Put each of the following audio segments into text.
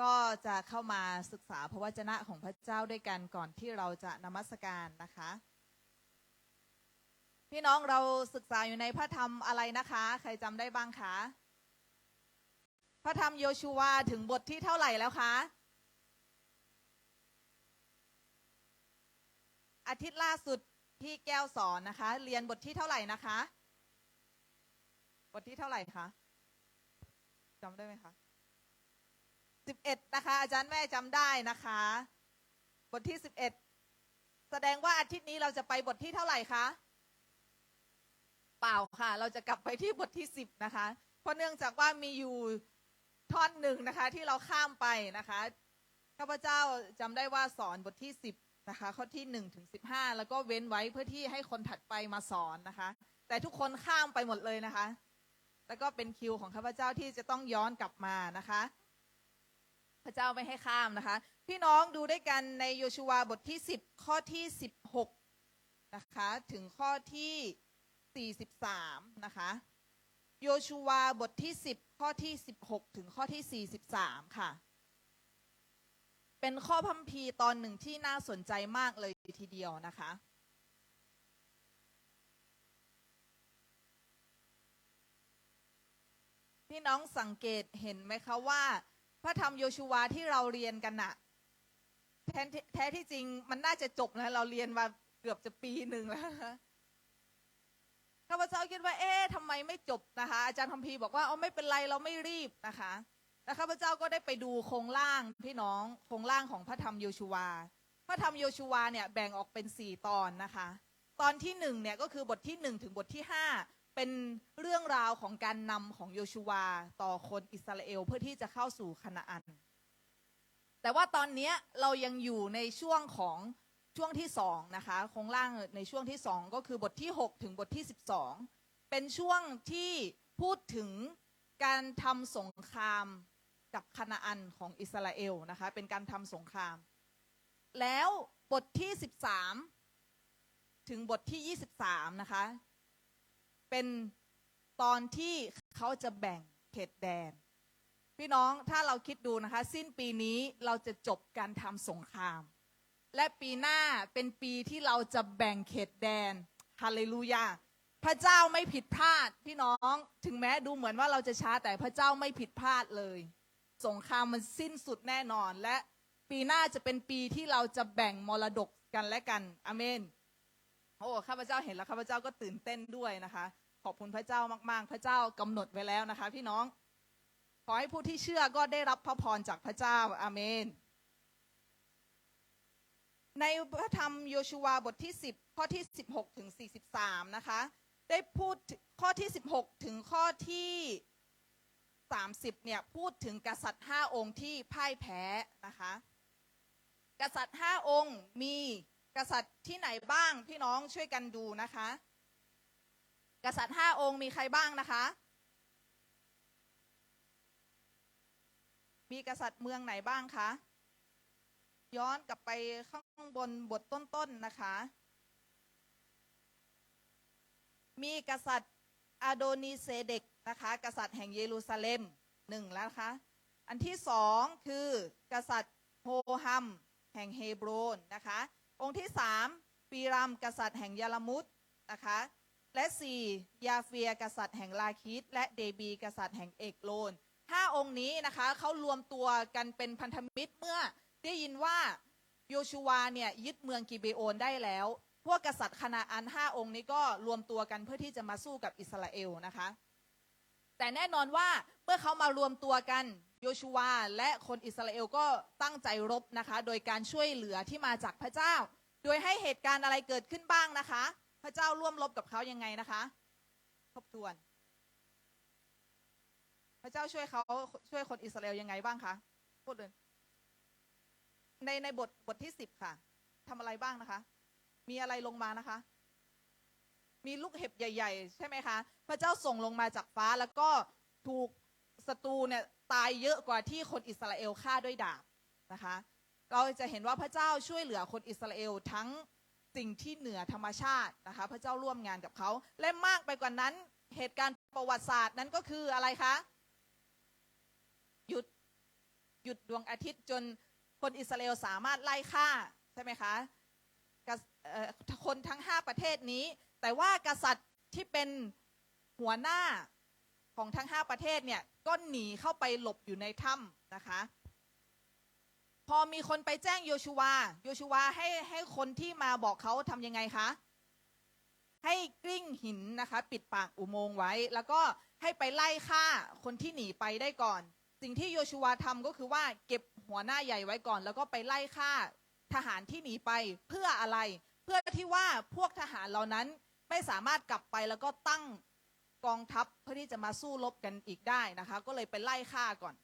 ก็จะเข้ามาศึกษาพระวจนะของพระเจ้าด้วยกันก่อนที่เราจะนมัสการนะคะ พี่น้องเราศึกษาอยู่ในพระธรรมอะไรนะคะ ใครจำได้บ้างคะ พระธรรมโยชูวาถึงบทที่เท่าไหร่แล้วคะอาทิตย์ล่าสุดที่แก้วสอนนะคะ เรียนบทที่เท่าไหร่นะคะ บทที่เท่าไหร่คะจำได้ไหมคะ สิบเอ็ดนะคะ อาจารย์แม่จำได้นะคะ บทที่สิบเอ็ดแสดงว่าอาทิตย์นี้เราจะไปบทที่เท่าไหร่คะ เปล่าค่ะ เราจะกลับไปที่บทที่สิบนะคะ เพราะเนื่องจากว่ามีอยู่ท่อนหนึ่งนะคะ ที่เราข้ามไปนะคะข้าพเจ้าจำได้ว่าสอนบทที่สิบนะคะ ข้อที่หนึ่งถึงสิบห้าแล้วก็เว้นไว้เพื่อที่ให้คนถัดไปมาสอนนะคะ แต่ทุกคนข้ามไปหมดเลยนะคะ แล้วก็เป็นคิวของข้าพเจ้าที่จะต้องย้อนกลับมานะคะ พระเจ้าไม่ให้ข้ามนะคะ พี่น้องดูด้วยกันในโยชูวาบทที่ 10 ข้อที่ 16 นะคะ ถึงข้อที่ 43 นะคะ โยชูวาบทที่ 10 ข้อที่ 16 ถึงข้อที่ 43 ค่ะ เป็นข้อพัมพีตอนหนึ่งที่น่าสนใจมากเลยทีเดียวนะคะพี่น้องสังเกตเห็นไหมคะว่า พระธรรมโยชูวาที่เราเรียนกันนะแท้ที่แท้ที่จริงมันน่าจะจบนะเราเรียนมาเกือบจะปีหนึ่งแล้วนะคะข้าพเจ้าคิดว่า เอ๊ะทำไมไม่จบนะคะ อาจารย์คัมภีร์บอกว่าเอาไม่เป็นไรเราไม่รีบนะคะแล้วข้าพเจ้าก็ได้ไปดูโครงร่างพี่น้องโครงร่างของพระธรรมโยชูวา พระธรรมโยชูวาเนี่ยแบ่งออกเป็นสี่ตอนนะคะ ตอนที่หนึ่งเนี่ยก็คือบทที่หนึ่งถึงบทที่ห้า เป็นเรื่องราวของการนำของโยชูวาต่อคนอิสราเอลเพื่อที่จะเข้าสู่คณาอัน แต่ว่าตอนนี้เรายังอยู่ในช่วงของช่วงที่สองนะคะโครงล่างในช่วงที่สองก็คือบทที่ 6 ถึงบทที่ 12 เป็นช่วงที่พูดถึงการทำสงครามกับคณาอันของอิสราเอลนะคะเป็นการทำสงคราม แล้วบทที่ 13 ถึงบทที่ 23 นะคะ เป็นตอนที่เขาจะแบ่งเขตแดน พี่น้องถ้าเราคิดดูนะคะ สิ้นปีนี้เราจะจบการทำสงคราม และปีหน้าเป็นปีที่เราจะแบ่งเขตแดนฮาเลลูยาพระเจ้าไม่ผิดพลาดพี่น้องถึงแม้ดูเหมือนว่าเราจะช้าแต่พระเจ้าไม่ผิดพลาดเลย สงครามมันสิ้นสุดแน่นอน และปีหน้าจะเป็นปีที่เราจะแบ่งมรดกกันและกันอเมนโอ้ข้าพเจ้าเห็นแล้วข้าพเจ้าก็ตื่นเต้นด้วยนะคะ ขอบคุณพระเจ้ามาก ๆ พระเจ้ากำหนดไว้แล้วนะคะ พี่น้อง ขอให้ผู้ที่เชื่อก็ได้รับพระพรจากพระเจ้าอาเมน ในพระธรรมโยชูวาบทที่ 10 ข้อที่ 16 ถึง 43 นะคะ ได้พูดข้อที่ 16 ถึงข้อที่ 30 เนี่ย พูดถึงกษัตริย์ 5 องค์ที่พ่ายแพ้นะคะ กษัตริย์ 5 องค์มีกษัตริย์ที่ไหนบ้างพี่น้องช่วยกันดูนะคะ กษัตริย์ 5 องค์มีใครบ้างนะคะ มีกษัตริย์เมืองไหนบ้างคะ ย้อนกลับไปข้างบนบทต้นๆนนะคะ มีกษัตริย์อาโดนีเซเดกนะคะ กษัตริย์แห่งเยรูซาเล็มหนึ่งแล้วนะคะอันที่สองคือกษัตริย์โฮฮัม แห่งเฮบรนนะคะ องค์ที่สามปีรัมกษัตริย์แห่งยาลมุตนะคะ และสี่ยาเฟียกษัตริย์แห่งลาคิดและเดบีกษัตริย์แห่งเอกโลนห้าองค์นี้นะคะเขารวมตัวกันเป็นพันธมิตรเมื่อได้ยินว่าโยชูวาเนี่ยยึดเมืองกิเบโอนได้แล้ว พวกกษัตริย์คณาอันห้าองค์นี้ก็รวมตัวกันเพื่อที่จะมาสู้กับอิสราเอลนะคะ แต่แน่นอนว่าเมื่อเขามารวมตัวกันโยชูวาและคนอิสราเอลก็ตั้งใจรบนะคะ โดยการช่วยเหลือที่มาจากพระเจ้า โดยให้เหตุการณ์อะไรเกิดขึ้นบ้างนะคะ พระเจ้าร่วมรบกับเขายังไงนะคะทบทวน พระเจ้าช่วยเขาช่วยคนอิสราเอลยังไงบ้างคะพูดเลยในในบทบทที่สิบค่ะทำอะไรบ้างนะคะ มีอะไรลงมานะคะ มีลูกเห็บใหญ่ ๆ ใช่ไหมคะ พระเจ้าส่งลงมาจากฟ้าแล้วก็ถูกศัตรูเนี่ยตายเยอะกว่าที่คนอิสราเอลฆ่าด้วยดาบนะคะ เราจะเห็นว่าพระเจ้าช่วยเหลือคนอิสราเอลทั้ง สิ่งที่เหนือธรรมชาตินะคะพระเจ้าร่วมงานกับเขา และมากไปกว่านั้นเหตุการณ์ประวัติศาสตร์นั้นก็คืออะไรคะหยุดหยุดดวงอาทิตย์จนคนอิสราเอลสามารถไล่ฆ่าใช่ไหมคะคนทั้งห้าประเทศนี้ แต่ว่ากษัตริย์ที่เป็นหัวหน้าของทั้งห้าประเทศเนี่ยก็หนีเข้าไปหลบอยู่ในถ้ำนะคะ พอมีคนไปแจ้งโยชูวา โยชูวาให้ให้คนที่มาบอกเขาทำยังไงคะ ให้กลิ้งหินนะคะ ปิดปากอุโมงค์ไว้ แล้วก็ให้ไปไล่ฆ่าคนที่หนีไปได้ก่อน สิ่งที่โยชูวาทำก็คือว่าเก็บหัวหน้าใหญ่ไว้ก่อน แล้วก็ไปไล่ฆ่าทหารที่หนีไปเพื่ออะไร เพื่อที่ว่าพวกทหารเหล่านั้นไม่สามารถกลับไปแล้วก็ตั้งกองทัพเพื่อที่จะมาสู้รบกันอีกได้นะคะ ก็เลยไปไล่ฆ่าก่อน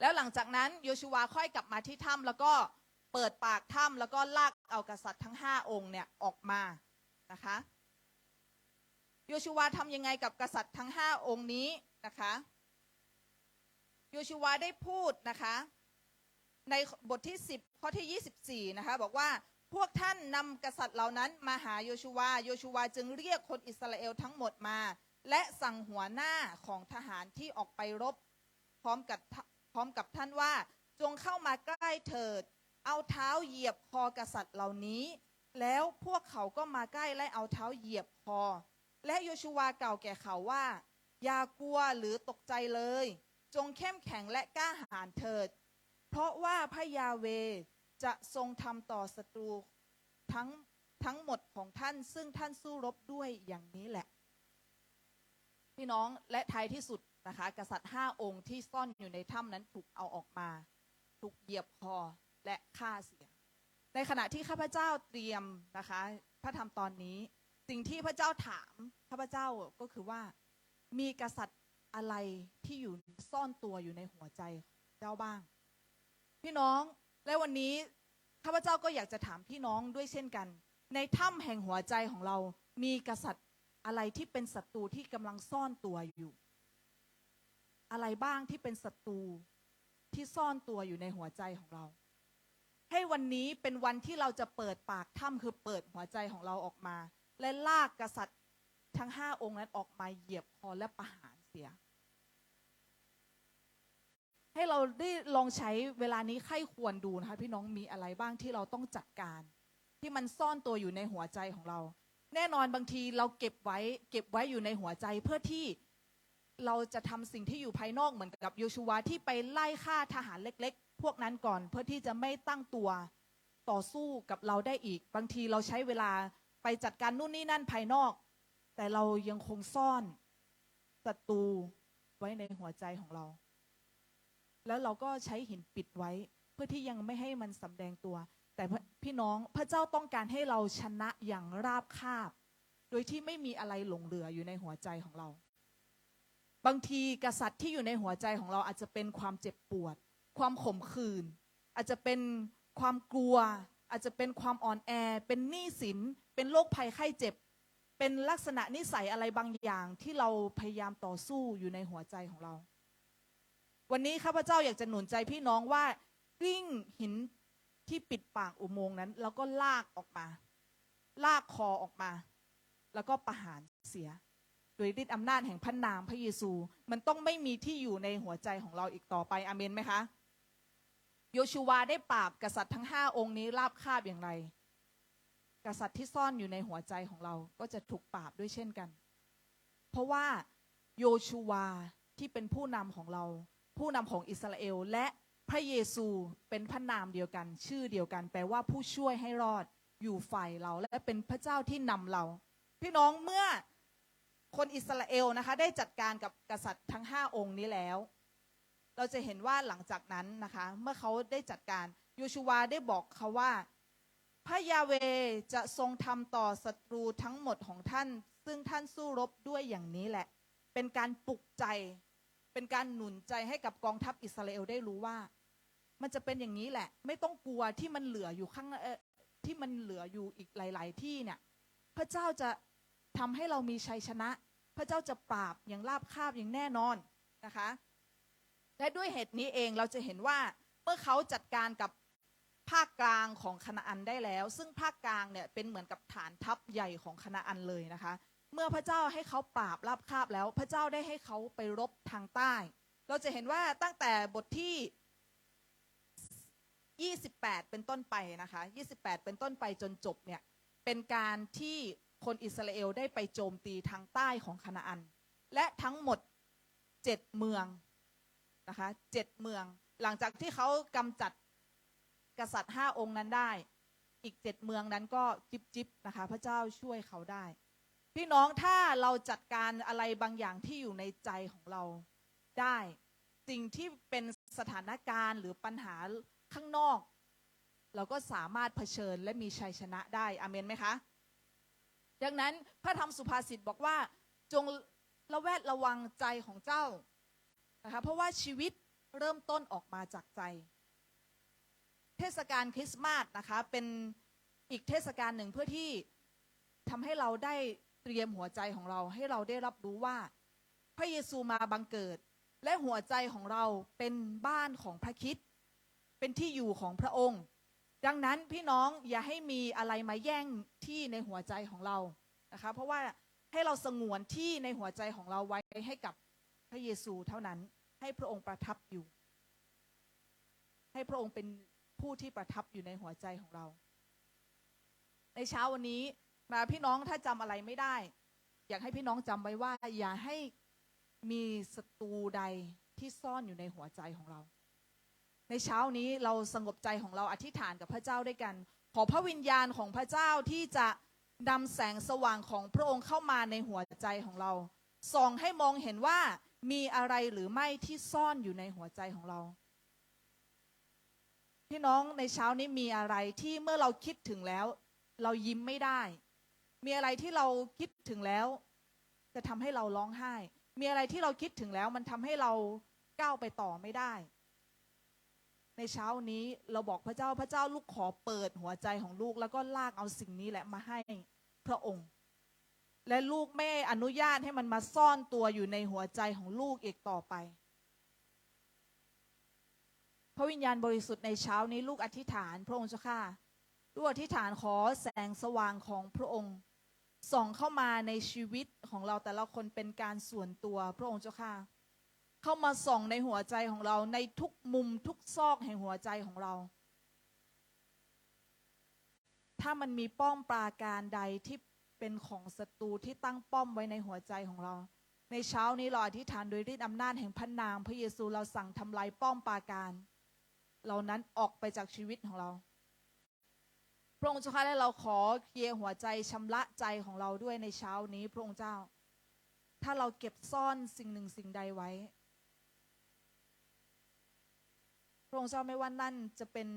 แล้วหลังจากนั้นโยชูวาค่อยกลับมาที่ถ้ำแล้วก็เปิดปากถ้ำแล้วก็ลากเอากษัตริย์ทั้งห้าองค์เนี่ยออกมานะคะโยชูวาทำยังไงกับกษัตริย์ทั้งห้าองค์นี้นะคะโยชูวาได้พูดนะคะในบทที่ 10 ข้อที่ 24 นะคะ บอกว่าพวกท่านนำกษัตริย์เหล่านั้นมาหาโยชูวา โยชูวาจึงเรียกคนอิสราเอลทั้งหมดมา และสั่งหัวหน้าของทหารที่ออกไปรบ พร้อมกับ ร้อมกับท่านว่า จงเข้ามาใกล้เถิด เอาเท้าเหยียบคอกษัตริย์เหล่านี้ แล้วพวกเขาก็มาใกล้และเอาเท้าเหยียบคอ และโยชูวาเกล่าวแก่เขาว่า อย่ากลัวหรือตกใจเลย จงเข้มแข็งและกล้าหาญเถิด เพราะว่าพระยาเวจะทรงทำต่อศัตรูทั้งทั้งหมดของท่านซึ่งท่านสู้รบด้วยอย่างนี้แหละ พี่น้องและท้ายที่สุดนะคะ กษัตริย์ห้าองค์ที่ซ่อนอยู่ในถ้ำนั้นถูกเอาออกมา ถูกเหยียบคอและฆ่าเสีย ในขณะที่ข้าพเจ้าเตรียมนะคะ พระธรรมตอนนี้ สิ่งที่พระเจ้าถามข้าพเจ้าก็คือว่ามีกษัตริย์อะไรที่อยู่ซ่อนตัวอยู่ในหัวใจเจ้าบ้าง พี่น้องและวันนี้ข้าพเจ้าก็อยากจะถามพี่น้องด้วยเช่นกัน ในถ้ำแห่งหัวใจของเรา มีกษัตริย์ อะไรที่เป็นศัตรูที่กำลังซ่อนตัวอยู่ อะไรบ้างที่เป็นศัตรูที่ซ่อนตัวอยู่ในหัวใจของเรา ให้วันนี้เป็นวันที่เราจะเปิดปากถ้ำคือเปิดหัวใจของเราออกมา และลากกษัตริย์ทั้งห้าองค์นั้นออกมาเหยียบคอและประหารเสีย ให้เราได้ลองใช้เวลานี้ไข้ควรดูนะคะพี่น้องมีอะไรบ้างที่เราต้องจัดการ ที่มันซ่อนตัวอยู่ในหัวใจของเรา แน่นอนบางทีเราเก็บไว้เก็บไว้อยู่ในหัวใจเพื่อที่เราจะทำสิ่งที่อยู่ภายนอกเหมือนกับโยชูวาที่ไปไล่ฆ่าทหารเล็ก ๆ พวกนั้นก่อนเพื่อที่จะไม่ตั้งตัวต่อสู้กับเราได้อีก บางทีเราใช้เวลาไปจัดการนู่นนี่นั่นภายนอก แต่เรายังคงซ่อนศัตรูไว้ในหัวใจของเรา แล้วเราก็ใช้หินปิดไว้ เพื่อที่ยังไม่ให้มันสำแดงตัว แต่พี่น้องพระเจ้าต้องการให้เราชนะอย่างราบคาบ โดยที่ไม่มีอะไรหลงเหลืออยู่ในหัวใจของเรา บางทีกษัตริย์ที่อยู่ในหัวใจของเราอาจจะเป็นความเจ็บปวด ความขมขื่นอาจจะเป็นความกลัว อาจจะเป็นความอ่อนแอ เป็นหนี้สิน เป็นโรคภัยไข้เจ็บ เป็นลักษณะนิสัยอะไรบางอย่างที่เราพยายามต่อสู้อยู่ในหัวใจของเรา วันนี้ข้าพเจ้าอยากจะหนุนใจพี่น้องว่า กลิ้งหิน ที่ปิดปากอุโมงค์นั้น แล้วก็ลากออกมา ลากคอออกมา แล้วก็ประหารเสีย โดยฤทธิอำนาจแห่งพระนามพระเยซู มันต้องไม่มีที่อยู่ในหัวใจของเราอีกต่อไปอเมนไหมคะโยชูวาได้ปราบกษัตริย์ทั้งห้าองค์นี้ราบคาบอย่างไร กษัตริย์ที่ซ่อนอยู่ในหัวใจของเราก็จะถูกปราบด้วยเช่นกัน เพราะว่าโยชูวาที่เป็นผู้นำของเรา ผู้นำของอิสราเอลและ พระเยซูเป็นพระนามเดียวกัน ชื่อเดียวกัน แปลว่าผู้ช่วยให้รอดอยู่ฝ่ายเรา และเป็นพระเจ้าที่นำเรา พี่น้องเมื่อคนอิสราเอลนะคะ ได้จัดการกับกษัตริย์ทั้งห้าองค์นี้แล้ว เราจะเห็นว่าหลังจากนั้นนะคะ เมื่อเขาได้จัดการโยชูวาได้บอกเขาว่า พระยาเวจะทรงทำต่อศัตรูทั้งหมดของท่าน ซึ่งท่านสู้รบด้วยอย่างนี้แหละ เป็นการปลุกใจ เป็นการหนุนใจให้กับกองทัพอิสราเอลได้รู้ว่า มันจะเป็นอย่างนี้แหละ ไม่ต้องกลัวที่มันเหลืออยู่ข้างที่มันเหลืออยู่อีกหลาย ๆ ที่เนี่ย พระเจ้าจะทำให้เรามีชัยชนะ พระเจ้าจะปราบอย่างราบคาบอย่างแน่นอนนะคะ และด้วยเหตุนี้เองเราจะเห็นว่าเมื่อเขาจัดการกับภาคกลางของคณาอันได้แล้ว ซึ่งภาคกลางเนี่ยเป็นเหมือนกับฐานทัพใหญ่ของคณาอันเลยนะคะ เมื่อพระเจ้าให้เขาปราบราบคาบแล้ว พระเจ้าได้ให้เขาไปรบทางใต้ เราจะเห็นว่าตั้งแต่บทที่ 28 เป็นต้นไปนะคะ 28 เป็นต้นไปจนจบเนี่ย เป็นการที่คนอิสราเอลได้ไปโจมตีทางใต้ของคานาอัน และทั้งหมดเจ็ดเมืองนะคะเจ็ดเมือง หลังจากที่เขากำจัดกษัตริย์ห้าองค์นั้นได้ อีกเจ็ดเมืองนั้นก็จิบจิบนะคะ พระเจ้าช่วยเขาได้ พี่น้องถ้าเราจัดการอะไรบางอย่างที่อยู่ในใจของเราได้ สิ่งที่เป็นสถานการณ์หรือปัญหา ข้างนอก เราก็สามารถเผชิญและมีชัยชนะได้อเมนไหมคะ ดังนั้นพระธรรมสุภาษิตบอกว่า จงระแวดระวังใจของเจ้านะคะเพราะว่าชีวิตเริ่มต้นออกมาจากใจ เทศกาลคริสต์มาสนะคะเป็นอีกเทศกาลหนึ่งเพื่อที่ทำให้เราได้เตรียมหัวใจของเราให้เราได้รับรู้ว่า พระเยซูมาบังเกิด และหัวใจของเราเป็นบ้านของพระคิด เป็นที่อยู่ของพระองค์ ดังนั้นพี่น้องอย่าให้มีอะไรมาแย่งที่ในหัวใจของเรานะคะเพราะว่าให้เราสงวนที่ในหัวใจของเราไว้ให้กับพระเยซูเท่านั้นให้พระองค์ประทับอยู่ ให้พระองค์เป็นผู้ที่ประทับอยู่ในหัวใจของเรา ในเช้าวันนี้มาพี่น้องถ้าจำอะไรไม่ได้ อยากให้พี่น้องจำไว้ว่า อย่าให้มีศัตรูใดที่ซ่อนอยู่ในหัวใจของเรา ในเช้านี้เราสงบใจของเราอธิษฐานกับพระเจ้าด้วยกัน ขอพระวิญญาณของพระเจ้าที่จะนำแสงสว่างของพระองค์เข้ามาในหัวใจของเรา ส่องให้มองเห็นว่ามีอะไรหรือไม่ที่ซ่อนอยู่ในหัวใจของเรา พี่น้องในเช้านี้มีอะไรที่เมื่อเราคิดถึงแล้ว เรายิ้มไม่ได้ มีอะไรที่เราคิดถึงแล้ว จะทำให้เราร้องไห้ มีอะไรที่เราคิดถึงแล้ว มันทำให้เราก้าวไปต่อไม่ได้ ในเช้านี้เราบอกพระเจ้าพระเจ้าลูกขอเปิดหัวใจของลูก แล้วก็ลากเอาสิ่งนี้แหละมาให้พระองค์ และลูกไม่อนุญาตให้มันมาซ่อนตัวอยู่ในหัวใจของลูกอีกต่อไป พระวิญญาณบริสุทธิ์ในเช้านี้ลูกอธิษฐาน พระองค์เจ้าค่ะลูกอธิษฐานขอแสงสว่างของพระองค์ส่องเข้ามาในชีวิตของเราแต่ละคนเป็นการส่วนตัวพระองค์เจ้าค่ะ เข้ามาส่องในหัวใจของเรา ในทุกมุมทุกซอกแห่งหัวใจของเรา ถ้ามันมีป้อมปราการใดที่เป็นของศัตรูที่ตั้งป้อมไว้ในหัวใจของเรา ในเช้านี้เราอธิษฐานโดยฤทธิอำนาจแห่งพระนามพระเยซูเราสั่งทำลายป้อมปราการ เหล่านั้นออกไปจากชีวิตของเราพระองค์เจ้าค่ะและเราขอเคลียร์หัวใจชำระใจของเราด้วยในเช้านี้พระองค์เจ้า ถ้าเราเก็บซ่อนสิ่งหนึ่งสิ่งใดไว้ พ ระองค์เจ้าไม่ว่านั่นจะเป็น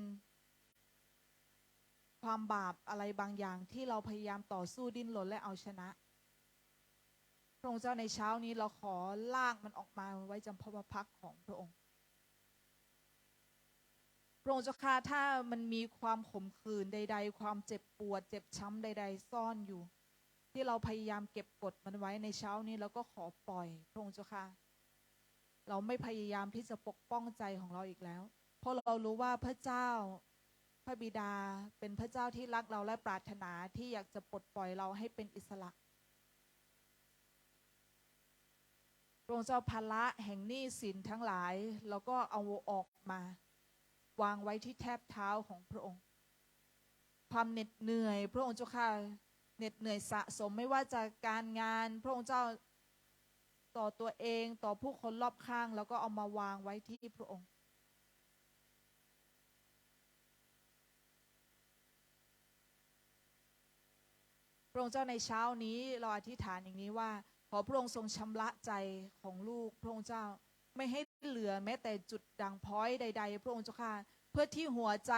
ความบาปอะไรบางอย่างที่เราพยายามต่อสู้ดิ้นรนและเอาชนะ พระองค์เจ้าในเช้านี้เราขอลากมันออกมาไว้จำพระพักของพระองค์ พระองค์เจ้าค่ะถ้ามันมีความขมขื่นใด ๆ ความเจ็บปวด เจ็บช้ำใด ๆ ซ่อนอยู่ ที่เราพยายามเก็บกดมันไว้ในเช้านี้เราก็ขอปล่อย พระองค์เจ้าค่ะ เราไม่พยายามที่จะปกป้องใจของเราอีกแล้ว เพราะเรารู้ว่าพระเจ้าพระบิดาเป็นพระเจ้าที่รักเราและปรารถนาที่อยากจะปลดปล่อยเราให้เป็นอิสระพระองค์เจ้าภาระแห่งหนี้สินทั้งหลายเราก็เอาออกมา วางไว้ที่แทบเท้าของพระองค์ ความเหน็ดเหนื่อย พระองค์เจ้าค่ะเหน็ดเหนื่อยสะสมไม่ว่าจะการงาน พระองค์เจ้าต่อตัวเองต่อผู้คนรอบข้าง แล้วก็เอามาวางไว้ที่พระองค์ พระองค์เจ้าในเช้านี้เราอธิษฐานอย่างนี้ว่า ขอพระองค์ทรงชำระใจของลูก พระองค์เจ้าไม่ให้เหลือแม้แต่จุดด่างพ้อยใด ๆ พระองค์เจ้าค่ะเพื่อที่หัวใจ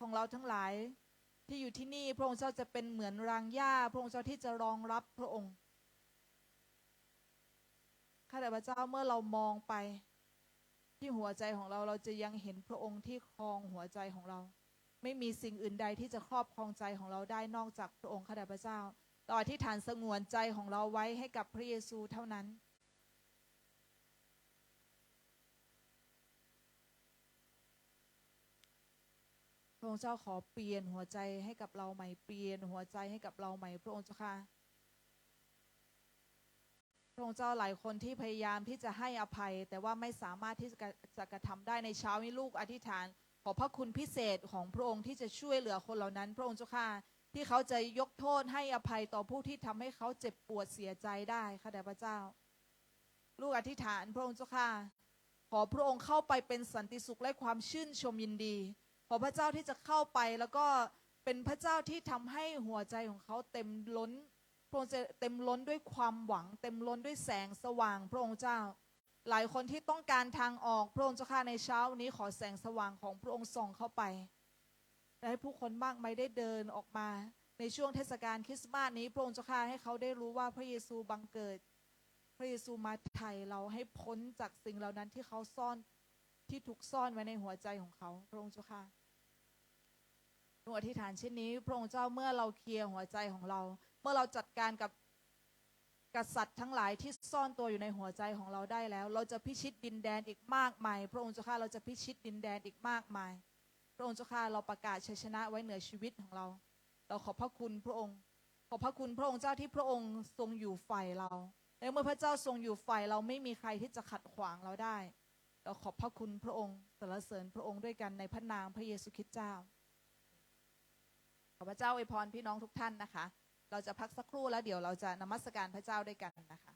ของเราทั้งหลาย ที่อยู่ที่นี่พระองค์เจ้าจะเป็นเหมือนรางหญ้า พระองค์เจ้าที่จะรองรับพระองค์ข้าแต่พระเจ้าเมื่อเรามองไป ที่หัวใจของเราเราจะยังเห็นพระองค์ที่ครองหัวใจของเรา ไม่มีสิ่งอื่นใดที่จะครอบครองใจของเราได้นอกจากพระองค์ข้าแต่พระเจ้าเราอธิษฐานสงวนใจของเราไว้ให้กับพระเยซูเท่านั้นพระองค์เจ้าขอเปลี่ยนหัวใจให้กับเราใหม่เปลี่ยนหัวใจให้กับเราใหม่พระองค์เจ้าค่ะพระองค์เจ้าหลายคนที่พยายามที่จะให้อภัย แต่ว่าไม่สามารถที่จะกระทำได้ในเช้านี้ลูกอธิษฐาน อพระคุณพิเศษของพระองค์ที่จะช่วยเหลือคนเหล่านั้น พระองค์เจ้าค่ะที่เขาจะยกโทษให้อภัยต่อผู้ที่ทำให้เขาเจ็บปวดเสียใจได้ค่ะแด่พระเจ้า ลูกอธิษฐานพระองค์เจ้าค่ะขอพระองค์เข้าไปเป็นสันติสุขและความชื่นชมยินดี ขอพระเจ้าที่จะเข้าไปแล้วก็เป็นพระเจ้าที่ทำให้หัวใจของเขาเต็มล้น พระองค์จะเต็มล้นด้วยความหวัง เต็มล้นด้วยแสงสว่างพระองค์เจ้า หลายคนที่ต้องการทางออกพระองค์เจ้าข้าในเช้านี้ขอแสงสว่างของพระองค์ส่องเข้าไปและให้ผู้คนมากมายได้เดินออกมา ในช่วงเทศกาลคริสต์มาสนี้พระองค์เจ้าข้าให้เขาได้รู้ว่าพระเยซูบังเกิด พระเยซูมาไถ่เราให้พ้นจากสิ่งเหล่านั้นที่เขาซ่อนที่ถูกซ่อนไว้ในหัวใจของเขาพระองค์เจ้าค่ะหนูอธิษฐานเช่นนี้ พระองค์เจ้าเมื่อเราเคลียร์หัวใจของเรา เมื่อเราจัดการกับ กษัตริย์ทั้งหลายที่ซ่อนตัวอยู่ในหัวใจของเราได้แล้ว เราจะพิชิตดินแดนอีกมากมาย พระองค์เจ้าข้าเราจะพิชิตดินแดนอีกมากมาย พระองค์เจ้าข้าเราประกาศชัยชนะไว้เหนือชีวิตของเรา เราขอบพระคุณพระองค์ ขอบพระคุณพระองค์เจ้าที่พระองค์ทรงอยู่ฝ่ายเราและเมื่อพระเจ้าทรงอยู่ฝ่ายเราไม่มีใครที่จะขัดขวางเราได้ เราขอบพระคุณพระองค์สรรเสริญพระองค์ด้วยกันในพระนามพระเยซูคริสต์เจ้า ขอพระเจ้าอวยพรพี่น้องทุกท่านนะคะ เราจะพักสักครู่แล้วเดี๋ยวเราจะนมัสการพระเจ้าด้วยกันนะคะ